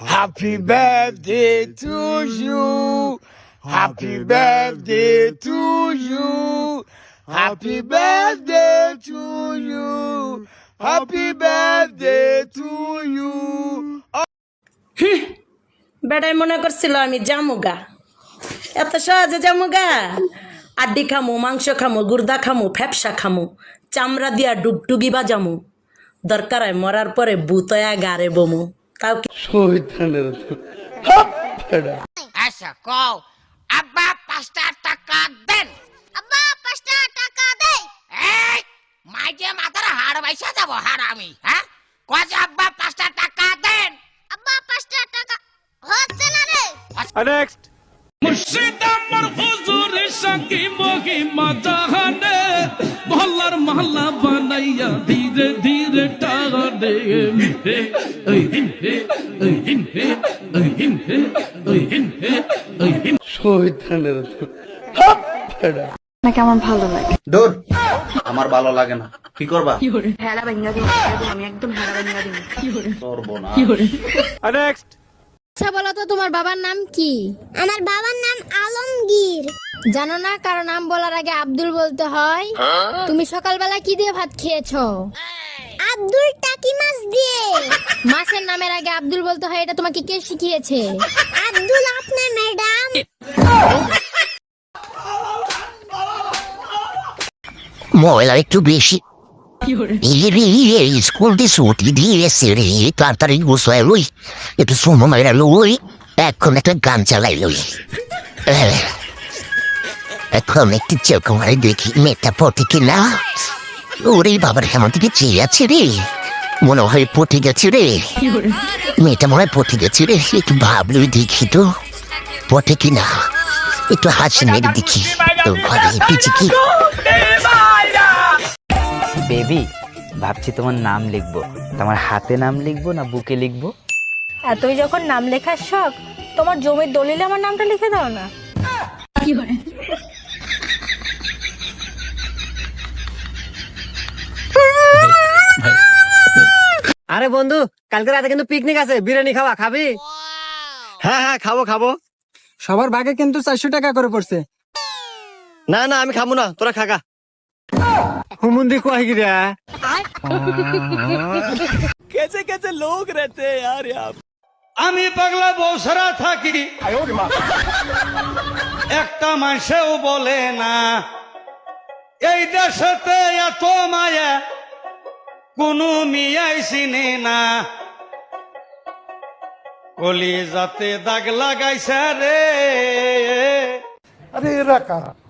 Happy birthday to you. Happy birthday to you. Happy birthday to you. Happy birthday to you. বেড়াই মনে করছিল আমি জামুগা এত সহজে জামুগা আড্ডি খামু, মাংস খামু, গুর্দা খামু, ফ্যাপসা খামু, চামড়া দিয়া ডুগডুগি বাজামু দরকার হয় মরার পরে বুতয়া গারে বমু তাও কি আচ্ছা কও আব্বা পাঁচটা টাকা দেন। আব্বা পাঁচটা টাকা দে এই মাইজে মাথার হাড় বাইসা যাব হাড় আমি হ্যাঁ? কজ আব্বা পাঁচটা টাকা দেন। আব্বা পাঁচটা টাকা হচ্ছে না রে। মুর্শিদ আমার হুজুর সাকি মহল্লার মহল্লা বানাইয়া ধীরে ধীরে টানে হে ওই হিন হে ওই হিন হে ওই হিন হে ওই হিন হে ওই হিন নাকি আমার ভালো লাগে। দূর। আমার ভালো লাগে না। কি করবা? হেলা ভেঙ্গা দিন আমি একদম হেলা ভেঙ্গা দিন। করব না। আচ্ছা বলো তো তোমার বাবার নাম কি? আমার বাবার নাম আলমগীর। জানো না কারও নাম বলার আগে আব্দুল বলতে হয়? তুমি সকালবেলা কি দিয়ে ভাত খেয়েছো? আব্দুল টাকি মাছ দিয়ে। মাছের নামের আগে আব্দুল বলতে হয় এটা তোমাকে কে শিখিয়েছে? আব্দুল আপনার ম্যাডাম। ময়লা একটু বেশি। ইরে ইরে দিয়ে ছুটি তাড়াতাড়ি গোসাই লই। একটু সময় মাইরা লই এখন একটা গান চালাই লই। এখন একটু চোখ মারে দেখি মেয়েটা পটে কিনা। ওরে বাবার কেমন থেকে চেয়ে আছে রে। মনে হয় পটে গেছে রে। মেয়েটা মনে হয় পটে গেছে রে। একটু ভাবলই দেখি তো। পটে কিনা? একটু হাসি মেরে দেখি। তো ঘরে পিছিয়ে কি? বেবি ভাবছি তোমার নাম লিখব। তোমার হাতে নাম লিখব না বুকে লিখব? এতই যখন নাম লেখার শখ তোমার জমির দলিলে আমার নামটা লিখে দাও না। আরে বন্ধু কালকে রাতে কিন্তু পিকনিক আছে বিরিয়ানি খাওয়া খাবি হ্যাঁ হ্যাঁ খাবো খাবো সবার ভাগে কিন্তু চারশো টাকা করে পড়ছে না না আমি খাবো না তোরা খাগা হুমুন্দি কয় গিরা कैसे कैसे लोग रहते हैं यार यहाँ আমি পাগলা বসরা থাকি একটা মাসেও বলে না এই দেশেতে এত মায়া কোনো মিয়াই চিনে না। কলি যাতে দাগ লাগাইছে রে। নতুন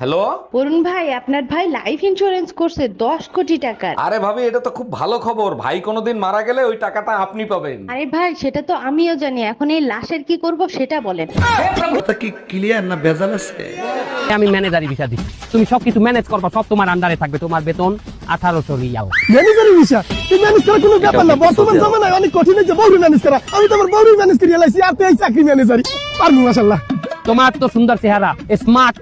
হ্যালো? অরুণ ভাই আপনার ভাই লাইফ ইন্স্যুরেন্স করছে দশ কোটি টাকার। আরে ভাবি এটা তো খুব ভালো খবর। ভাই কোনোদিন মারা গেলে ওই টাকাটা আপনি পাবেন। আরে ভাই সেটা তো আমিও জানি। এখন এই লাশের কি করব সেটা বলেন। কি ক্লিয়ার না ভেজাল আছে? আমি ম্যানেজারি বিষয় দিচ্ছি। তুমি সবকিছু ম্যানেজ করবা সব তোমার আন্ডারে থাকবে। তোমার বেতন আঠারোশো রিয়াল। ম্যানেজারের বিষয় তুই ম্যানেজ করার কোনো ব্যাপার না। বর্তমান জামানায় অনেক কঠিন বউরি ম্যানেজ করা। আমি তো আমার বউরি ম্যানেজ আর তুই চাকরি ম্যানেজারি পারব মাশাল্লাহ তোমার তো সুন্দর চেহারা স্মার্ট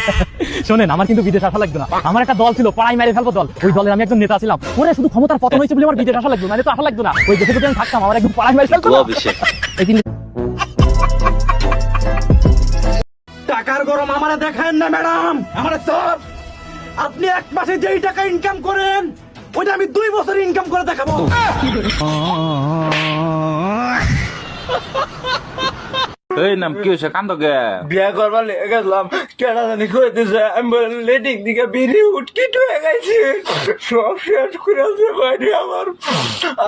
শোনেন আমার কিন্তু বিদেশ আসা লাগবে না। আমার একটা দল ছিল পাড়াই মেরে ফেলব দল। ওই দলের আমি একজন নেতা ছিলাম। ওরে শুধু ক্ষমতার পতন হয়েছে বলে আমার বিদেশ আসা লাগবে না তো আসা লাগবে না। ওই দেশে যদি আমি থাকতাম আমার একদম পাড়াই মেরে কিন্তু টাকার গরম আমারে দেখেন না ম্যাডাম। আমারে সব আপনি এক মাসে যেই টাকা ইনকাম করেন ওইটা আমি দুই বছর ইনকাম করে দেখাবো। এই নাম কি হয়েছে কান্দ গে। বিয়া করবার লেগে গেছিলাম। কেনা জানি কইতেছে আমি বললাম লেটিং দিকে বিড়ি উঠকি হয়ে গেছি। সব শেষ করে আছে বাড়ি আমার।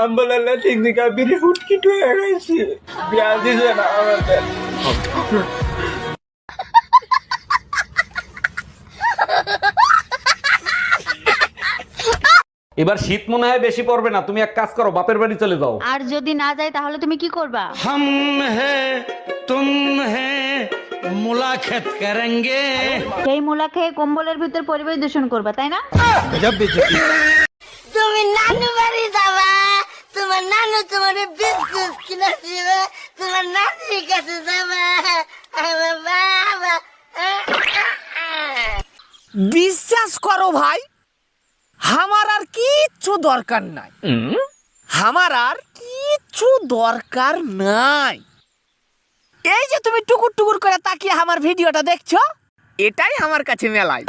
আমি বললাম লেটিং দিকে বিড়ি উটকিট হয়ে গেছি। বিয়া দিছে না আমাদের। এবার শীত মনে হয় বেশি পড়বে না। তুমি এক কাজ করো বাপের বাড়ি চলে যাও। আর যদি না যাই তাহলে তুমি কি করবা? হাম হে তুম হে মুলাকাত করেঙ্গে। সেই মুলা কম্বলের ভিতর পরিবেশ দূষণ করবা তাই না? তুমি নানু বাড়ি যাবা তোমার নানু তোমার বিস্কুট কিনা দিবে তোমার নানি কাছে যাবা। আমার বাবা বিশ্বাস করো ভাই আমার আর কিচ্ছু দরকার নাই। আমার আর কিচ্ছু দরকার নাই। এই যে তুমি টুকুর টুকুর করে তাকিয়ে আমার ভিডিওটা দেখছ এটাই আমার কাছে মেলায়।